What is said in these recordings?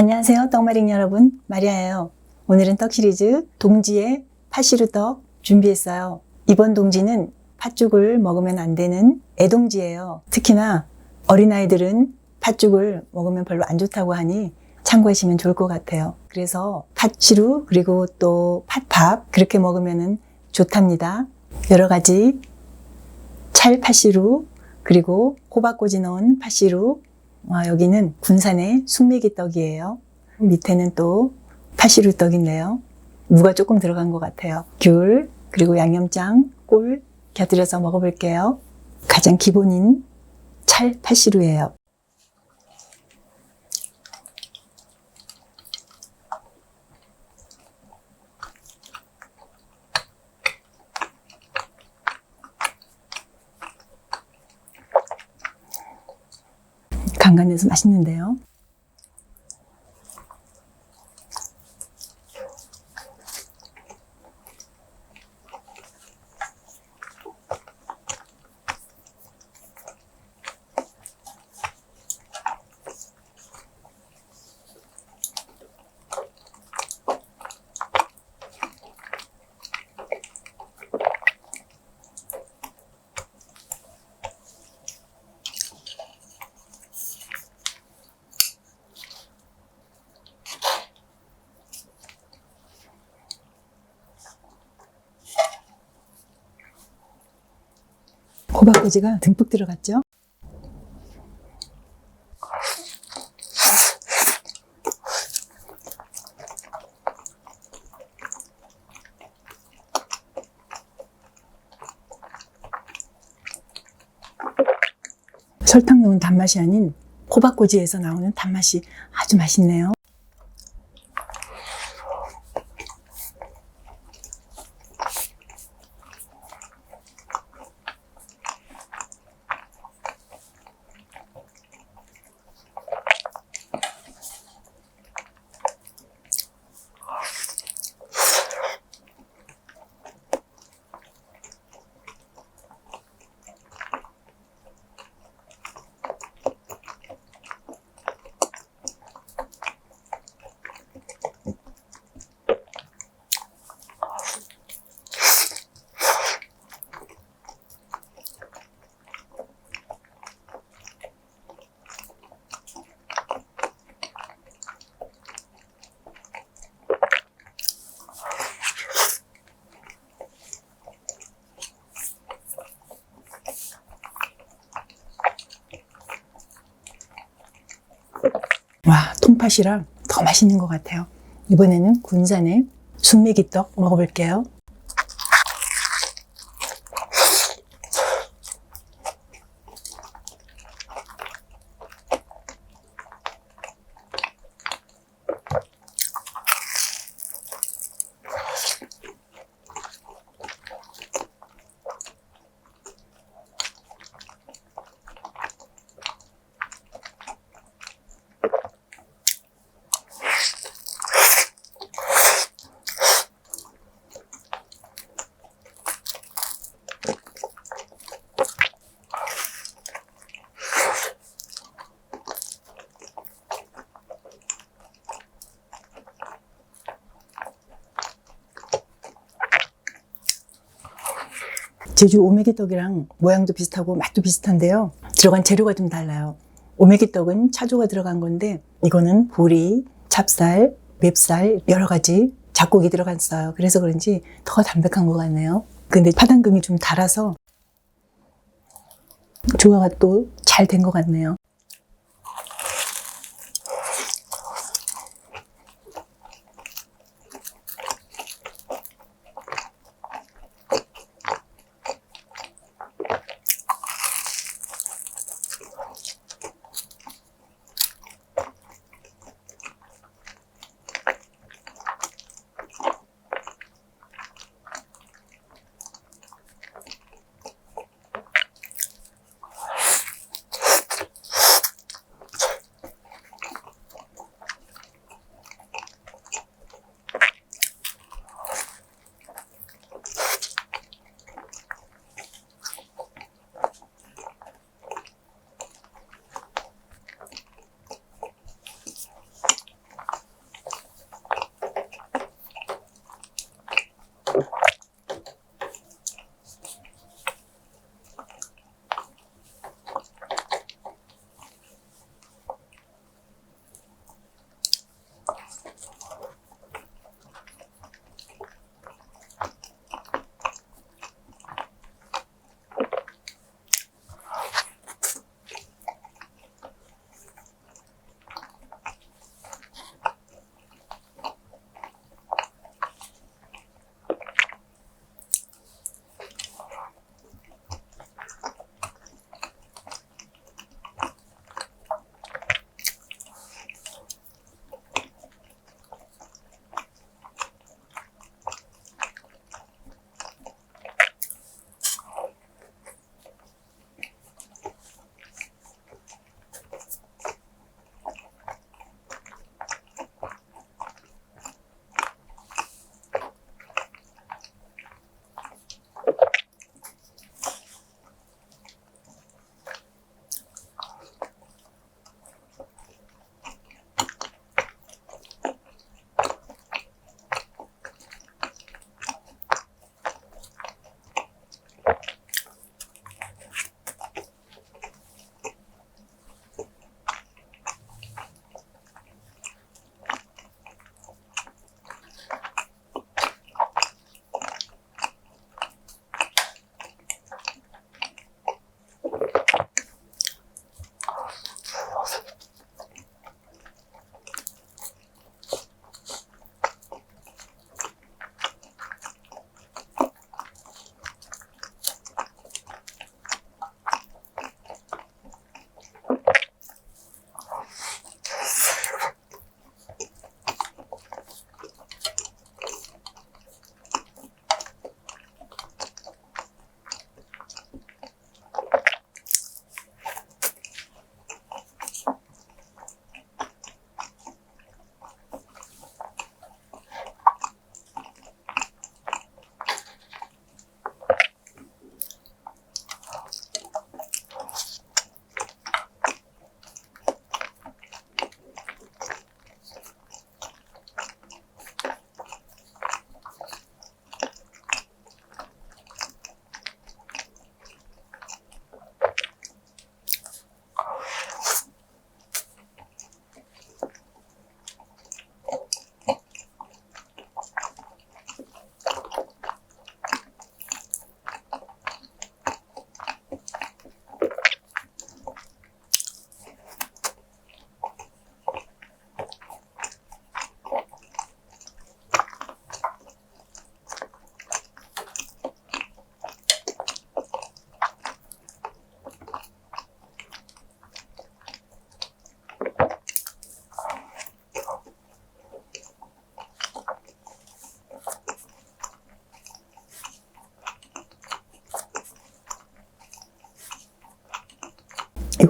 안녕하세요. 떡마링 여러분. 마리아예요. 오늘은 떡 시리즈 동지의 팥시루 떡 준비했어요. 이번 동지는 팥죽을 먹으면 안 되는 애동지예요. 특히나 어린아이들은 팥죽을 먹으면 별로 안 좋다고 하니 참고하시면 좋을 것 같아요. 그래서 팥시루 그리고 또 팥밥 그렇게 먹으면 좋답니다. 여러 가지 찰 팥시루 그리고 호박꼬지 넣은 팥시루 아, 여기는 군산의 숙메기 떡이에요. 밑에는 또 팥시루 떡인데요. 무가 조금 들어간 것 같아요. 귤, 그리고 양념장, 꿀 곁들여서 먹어볼게요. 가장 기본인 찰 팥시루예요. 간간해서 맛있는데요. 호박꼬지가 듬뿍 들어갔죠? 설탕 넣은 단맛이 아닌 호박꼬지에서 나오는 단맛이 아주 맛있네요. 와, 통팥이랑 더 맛있는 것 같아요. 이번에는 군산의 순메기떡 먹어볼게요. 제주 오메기 떡이랑 모양도 비슷하고 맛도 비슷한데요. 들어간 재료가 좀 달라요. 오메기 떡은 차조가 들어간 건데 이거는 보리, 찹쌀, 맵쌀 여러 가지 잡곡이 들어갔어요. 그래서 그런지 더 담백한 것 같네요. 근데 파당금이 좀 달아서 조화가 또 잘 된 것 같네요.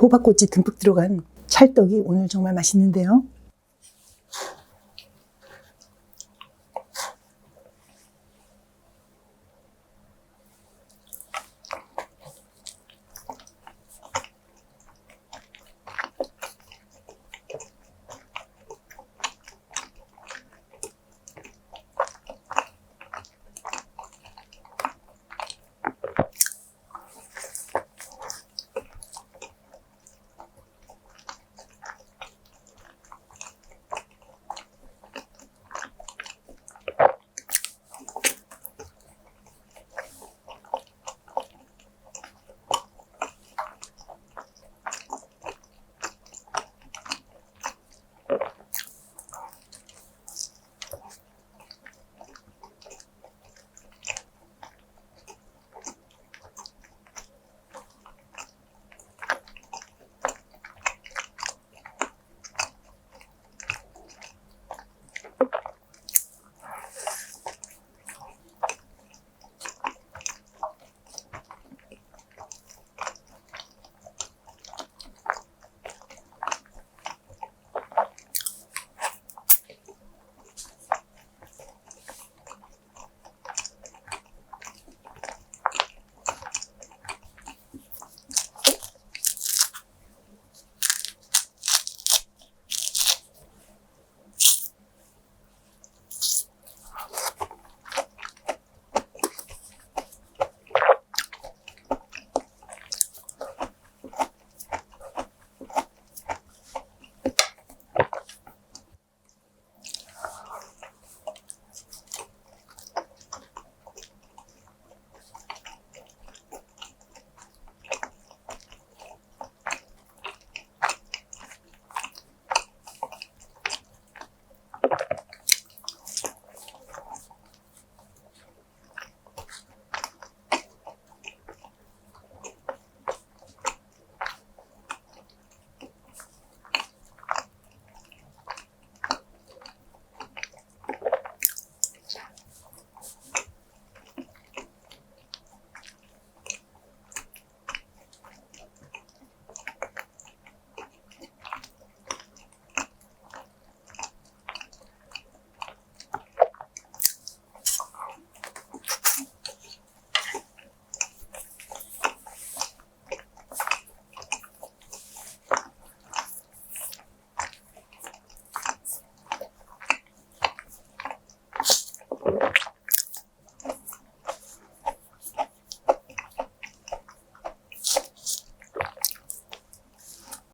호박꽃이 듬뿍 들어간 찰떡이 오늘 정말 맛있는데요.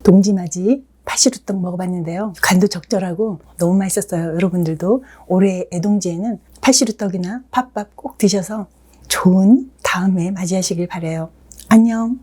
동지맞이 파시루떡 먹어봤는데요. 간도 적절하고 너무 맛있었어요. 여러분들도 올해 애동지에는 파시루떡이나 팥밥 꼭 드셔서 좋은 다음에 맞이하시길 바래요. 안녕.